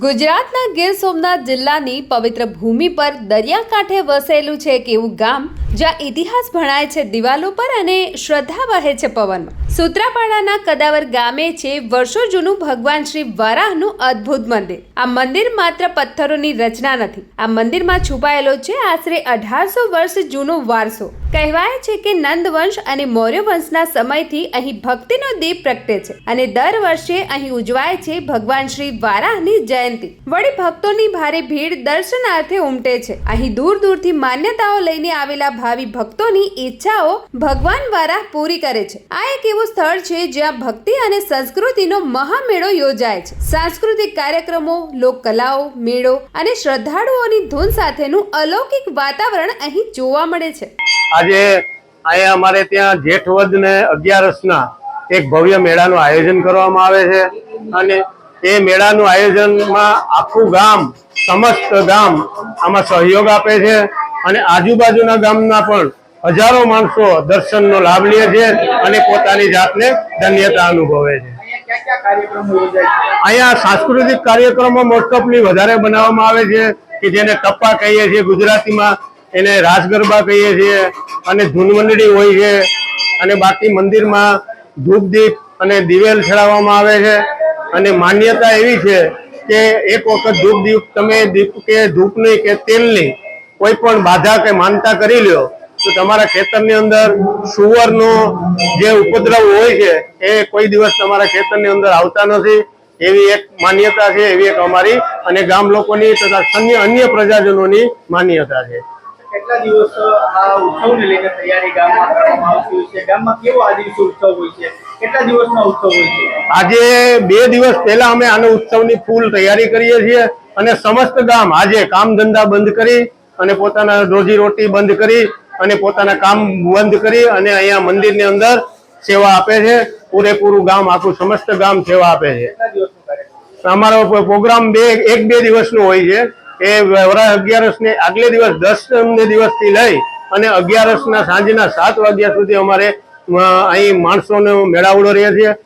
ગુજરાતના ગીર સોમનાથ જિલ્લાની પવિત્ર ભૂમિ પર દરિયાકાંઠે વસેલું છે એક એવું ગામ જ્યાં ઇતિહાસ ભણાય છે દિવાલો પર અને શ્રદ્ધા વહે છે પવનમાં. સૂત્રાપાડાના કદાવર ગામે છે વર્ષો જૂનું ભગવાન શ્રી વરાહનું અદ્ભુત મંદિર. આ મંદિર માત્ર પથ્થરોની રચના નથી. આ મંદિરમાં છુપાયેલો છે આશરે અઢારસો વર્ષ જૂનો વારસો. કહેવાય છે કે નંદવંશ અને મૌર્ય વંશના સમયથી અહીં ભક્તિનો દીપ પ્રગટે છે અને દર વર્ષે અહીં ઉજવાય છે ભગવાન શ્રી વારાહની જયંતિ. વળી ભક્તોની ભારે ભીડ દર્શનાર્થે ઉમટે છે. અહીં દૂર દૂરથી માન્યતાઓ લઈને આવેલા ભાવિ ભક્તોની ઈચ્છાઓ ભગવાન દ્વારા પૂરી કરે છે. આ એક એવું સ્થળ છે જ્યાં ભક્તિ અને સંસ્કૃતિનો મહામેળો યોજાય છે. સાંસ્કૃતિક કાર્યક્રમો લોક કલાઓ મેળો અને શ્રદ્ધાળુઓની ધૂન સાથેનું અલૌકિક વાતાવરણ અહીં જોવા મળે છે. આજે અહીંયા અમારે ત્યાં જેઠ ને અગિયારસના એક ભવ્ય મેળાનું આયોજન કરવામાં આવે છે અને એ મેળાનું આયોજનમાં આખું ગામ, સમસ્ત ગામ આમાં સહયોગ આપે છે. અને આજુબાજુના ગામના પણ હજારો માણસો દર્શનનો લાભ લે છે અને પોતાની જાતને ધન્યતા અનુભવે છે. અહીંયા સાંસ્કૃતિક કાર્યક્રમો મોસ્ટ વધારે બનાવવામાં આવે છે કે જેને ટપ્પા કહીએ છીએ, ગુજરાતીમાં એને રાસ ગરબા કહીએ છીએ અને ધૂન મંડળી હોય છે અને બાકી મંદિરમાં ધૂપ દીપ અને દિવેલ ચડાવવામાં આવે છે. અને માન્યતા એવી છે કે એક વખત ધૂપ દીપ તમે દીપ કે ધૂપની કે તેલની કોઈ પણ બાધા કે માનતા કરી લ્યો તો તમારા ખેતરની અંદર સુવરનો જે ઉપદ્રવ હોય છે એ કોઈ દિવસ તમારા ખેતરની અંદર આવતા નથી. એવી એક માન્યતા છે એવી એક અમારી અને ગામ લોકોની તથા અન્ય અન્ય પ્રજાજનોની માન્યતા છે. કેટલા દિવસ આ ઉત્સવને લઈને તૈયારી ગામમાં કરવામાં આવતી છે? ગામમાં કેવો આ દિવસે ઉત્સવ હોય છે? કેટલા દિવસનો ઉત્સવ હોય છે? આજે બે દિવસ પહેલા અમે આનો ઉત્સવની ફૂલ તૈયારી કરીએ છીએ અને સમસ્ત ગામ આજે કામ ધંધા બંધ કરી અને પોતાના રોજી રોટી બંધ કરી અને પોતાના કામ બંધ કરી અને અહીંયા મંદિરની અંદર સેવા આપે છે. પૂરેપૂરું ગામ, આખું સમસ્ત ગામ સેવા આપે છે. અમારો પ્રોગ્રામ બે, એક બે દિવસનો હોય છે. એ વરા અગિયારસ ને આગલે દિવસ દસ દિવસથી લઈ અને અગિયારસ ના સાંજના સાત વાગ્યા સુધી અમારે અહીં માણસોનો મેળાવડો રહે છે.